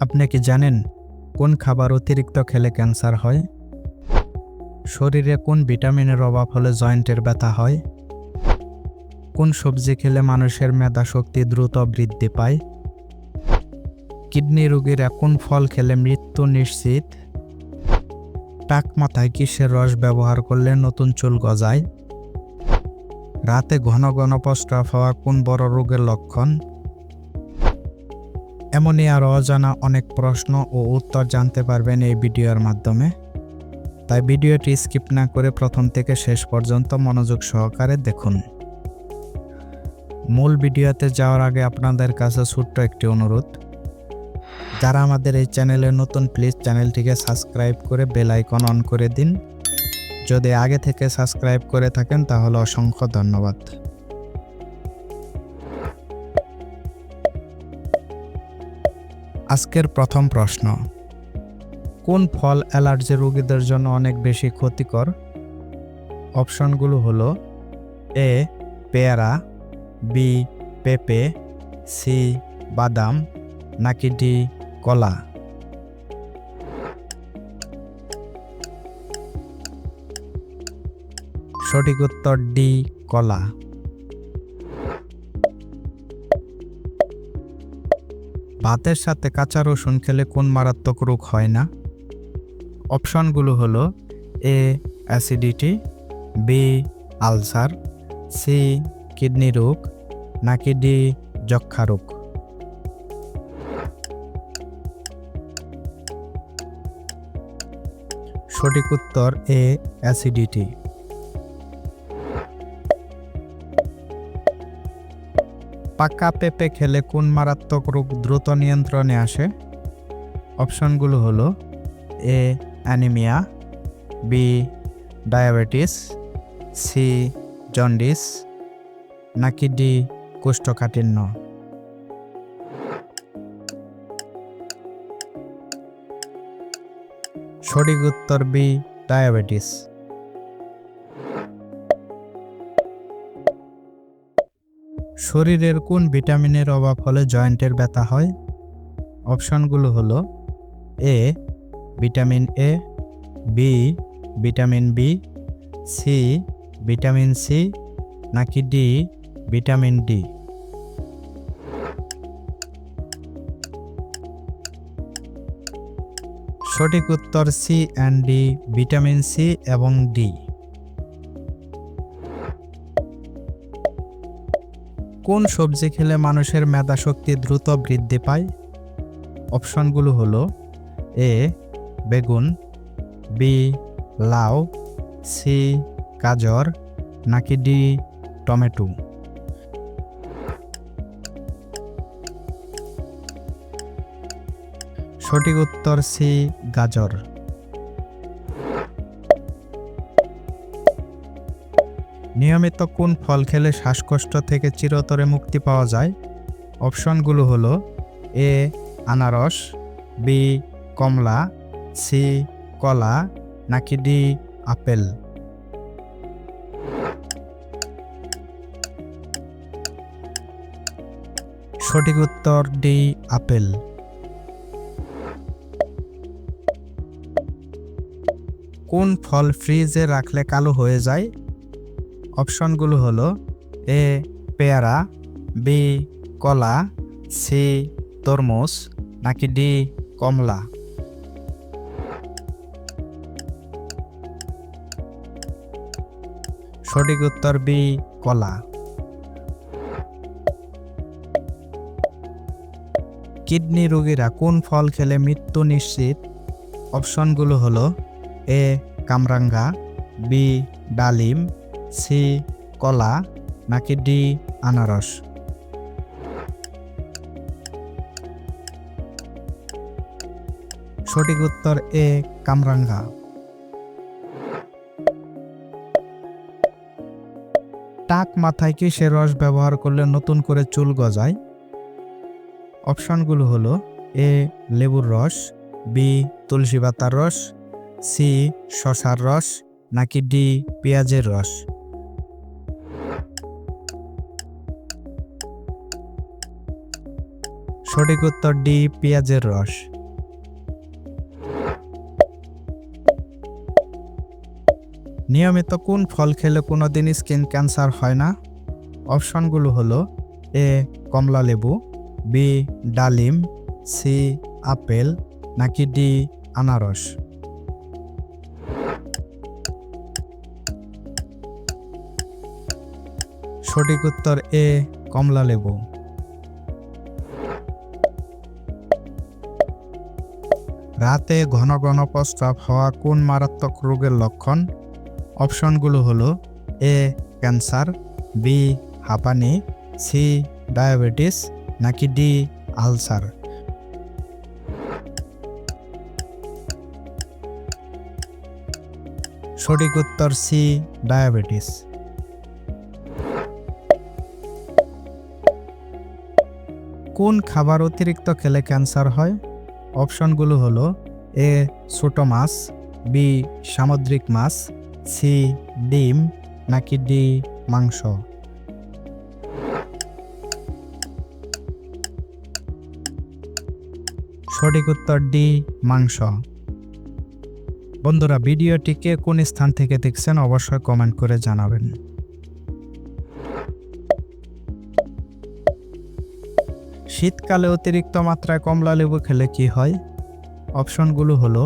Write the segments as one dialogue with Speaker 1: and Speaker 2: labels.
Speaker 1: আপনি কি জানেন কোন খাবার অতিরিক্ত খেলে ক্যান্সার হয়? শরীরে কোন ভিটামিনের অভাব হলে জয়েন্টের ব্যথা হয়? কোন সবজি খেলে মানুষের মেধা শক্তি দ্রুত বৃদ্ধি পায়? কিডনি রোগীরা কোন ফল খেলে মৃত্যু নিশ্চিত? টাক মাথায় কিসের রস ব্যবহার করলে নতুন চুল গজায়? রাতে ঘন ঘন প্রস্রাব হওয়া কোন বড় রোগের লক্ষণ? এমনই আরও অজানা অনেক প্রশ্ন ও উত্তর জানতে পারবেন এই ভিডিওর মাধ্যমে। তাই ভিডিওটি স্কিপ না করে প্রথম থেকে শেষ পর্যন্ত মনোযোগ সহকারে দেখুন। মূল ভিডিওতে যাওয়ার আগে আপনাদের কাছে ছোট্ট একটি অনুরোধ। যারা আমাদের এই চ্যানেলে নতুন, প্লিজ চ্যানেলটিকে সাবস্ক্রাইব করে বেল আইকন অন করে দিন। যদি আগে থেকে সাবস্ক্রাইব করে থাকেন তাহলে অসংখ্য ধন্যবাদ। আজকের প্রথম প্রশ্ন। কোন ফল অ্যালার্জি রোগীদের জন্য অনেক বেশি ক্ষতিকর? অপশনগুলো হলো এ, পেয়ারা, বি, পেঁপে, সি, বাদাম, নাকি ডি, কলা। সঠিক উত্তর ডি, কলা। ভাতের সাথে কাঁচা রসুন খেলে কোন মারাত্মক রোগ হয় না? অপশনগুলো হলো A, acidity, B, ulcer, C, kidney রোগ, নাকি ডি যক্ষা রোগ। সঠিক উত্তর এ, অ্যাসিডিটি। পাকা পেঁপে খেলে কোন মারাত্মক রোগ দ্রুত নিয়ন্ত্রণে আসে? অপশনগুলো হলো A, anaemia, B, diabetes, C, jaundice, নাকি ডি, কোষ্ঠকাঠিন্য। সঠিক উত্তর বি, ডায়াবেটিস। শরীরের কোন ভিটামিনের অভাব হলে জয়েন্টের ব্যথা হয়? অপশনগুলো হলো, A, vitamin A, B, vitamin B, C, vitamin C, নাকি ডি, ভিটামিন ডি। সঠিক উত্তর C and D, vitamin C এবং ডি। কোন সবজি খেলে মানুষের মেধা শক্তি দ্রুত বৃদ্ধি পায়? অপশনগুলো হলো, এ, বেগুন, বি, লাউ, সি, গাজর, নাকি ডি, টমেটো? সঠিক উত্তর সি, গাজর। নিয়মিত কোন ফল খেলে শ্বাসকষ্ট থেকে চিরতরে মুক্তি পাওয়া যায়? অপশনগুলো হলো এ, আনারস, বি, কমলা, সি, কলা, নাকি ডি, আপেল? সঠিক উত্তর ডি, আপেল। কোন ফল ফ্রিজে রাখলে কালো হয়ে যায়? অপশনগুলো হলো এ, পেয়ারা, বি, কলা, সি, তরমুজ, নাকি ডি, কমলা। সঠিক উত্তর বি, কলা। কিডনি রোগীরা কোন ফল খেলে মৃত্যু নিশ্চিত? অপশনগুলো হলো এ, কামরাঙ্গা, বি, ডালিম সি কলা, নাকি ডি, আনারস? সঠিক উত্তর এ, কামরাঙ্গা। টাক মাথায় কি সে রস ব্যবহার করলে নতুন করে চুল গজায়? অপশনগুলো হলো এ, লেবুর রস, বি, তুলসী পাতার রস, সি, শশার রস, নাকি ডি, পেঁয়াজের রস? সঠিক উত্তর ডি, পেঁয়াজের রস। নিয়মিত কোন ফল খেলে কোনোদিন স্কিন ক্যান্সার হয় না? অপশনগুলো হলো, এ, কমলা লেবু, বি, ডালিম, সি, আপেল, নাকি ডি, আনারস। সঠিক উত্তর এ, কমলা লেবু। রাতে ঘন ঘন প্রস্রাব হওয়া কোন মারাত্মক রোগের লক্ষণ? অপশনগুলো হলো, এ, ক্যান্সার, বি, হাঁপানি, সি, ডায়াবেটিস, নাকি ডি, আলসার। সঠিক উত্তর সি, ডায়াবেটিস। কোন খাবার অতিরিক্ত খেলে ক্যান্সার হয়? অপশনগুলো হলো এ, ছোট মাছ, বি, সামুদ্রিক মাছ, সি, ডিম, নাকি ডি, মাংস। সঠিক উত্তর ডি, মাংস। বন্ধুরা, ভিডিওটিকে কোন স্থান থেকে দেখছেন অবশ্যই কমেন্ট করে জানাবেন। শীতকালে অতিরিক্ত মাত্রায় কমলা লেবু খেলে কি হয়? অপশনগুলো হলো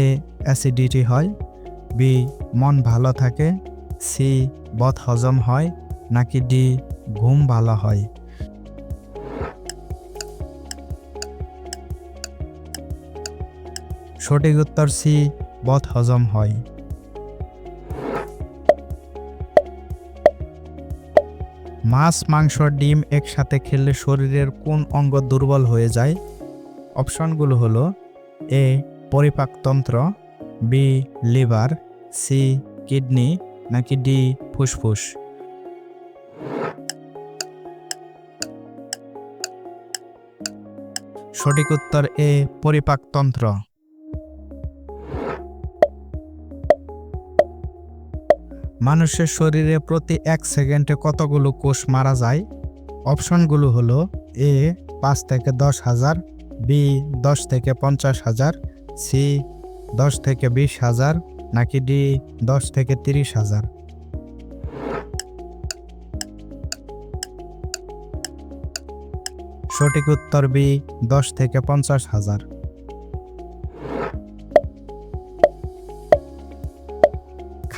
Speaker 1: এ অ্যাসিডিটি হয় বি মন ভালো থাকে সি বদ হজম হয়, নাকি ডি ঘুম ভালো হয়। সঠিক উত্তর সি বদ হজম হয়। মাছ, মাংস, ডিম একসাথে খেলে শরীরের কোন অঙ্গ দুর্বল হয়ে যায়? অপশনগুলো হলো এ পরিপাকতন্ত্র বি, লিভার, সি, কিডনি, নাকি ডি, ফুসফুস। সঠিক উত্তর এ পরিপাকতন্ত্র মানুষের শরীরে প্রতি এক সেকেন্ডে কতগুলো কোষ মারা যায়? অপশনগুলো হলো এ, পাঁচ থেকে দশ হাজার, বি, দশ থেকে পঞ্চাশ হাজার, সি, দশ থেকে বিশ হাজার, নাকি ডি, দশ থেকে তিরিশ হাজার। সঠিক উত্তর বি, দশ থেকে পঞ্চাশ হাজার।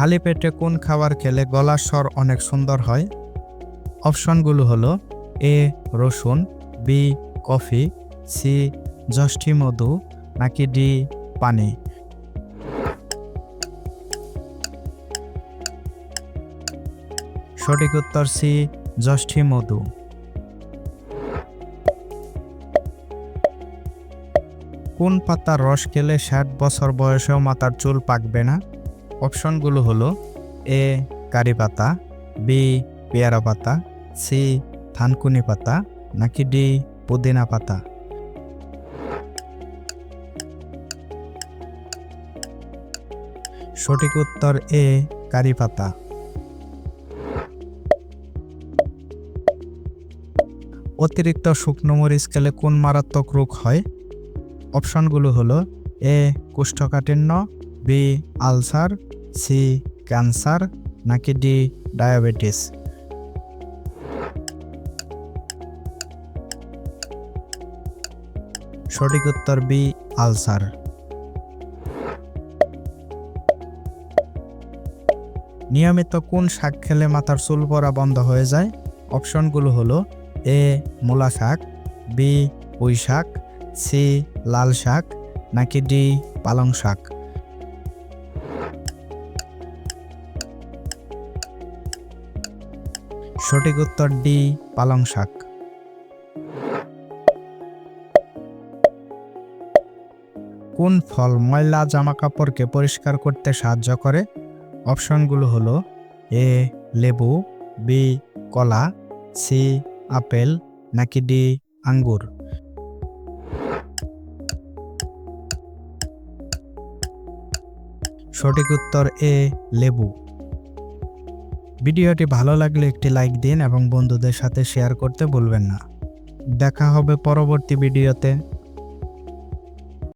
Speaker 1: খালি পেটে কোন খাবার খেলে গলার স্বর অনেক সুন্দর হয়? অপশনগুলো হলো এ, রসুন, বি, কফি, সি, যষ্ঠি মধু, নাকি ডি, পানি। সঠিক উত্তর সি, যষ্ঠি মধু। কোন পাতার রস খেলে ষাট বছর বয়সেও মাথার চুল পাকবে না? অপশনগুলো হলো এ, কারি পাতা, বি, পেয়ারা পাতা, সি, থানকুনি পাতা, নাকি ডি, পুদিনা পাতা। সঠিক উত্তর এ, কারি পাতা। অতিরিক্ত শুকনো মরিচ খেলে কোন মারাত্মক রোগ হয়? অপশনগুলো হলো এ, কোষ্ঠকাঠিন্য বি আলসার, সি ক্যান্সার, নাকি ডি ডায়াবেটিস? সঠিক উত্তর বি আলসার। নিয়মিত কোন শাক খেলে মাথার চুল পড়া বন্ধ হয়ে যায়? অপশনগুলো হলো এ মূলা শাক, বি পুঁই শাক, সি লাল শাক, নাকি ডি পালং শাক? সঠিক উত্তর ডি, পালং শাক। কোন ফল ময়লা জামা কাপড়কে পরিষ্কার করতে সাহায্য করে? অপশনগুলো হলো এ, লেবু, বি, কলা, সি, আপেল, নাকি ডি, আঙ্গুর। সঠিক উত্তর এ, লেবু। ভিডিওটি ভালো লাগলে একটি লাইক দিন এবং বন্ধুদের সাথে শেয়ার করতে ভুলবেন না। দেখা হবে পরবর্তী ভিডিওতে।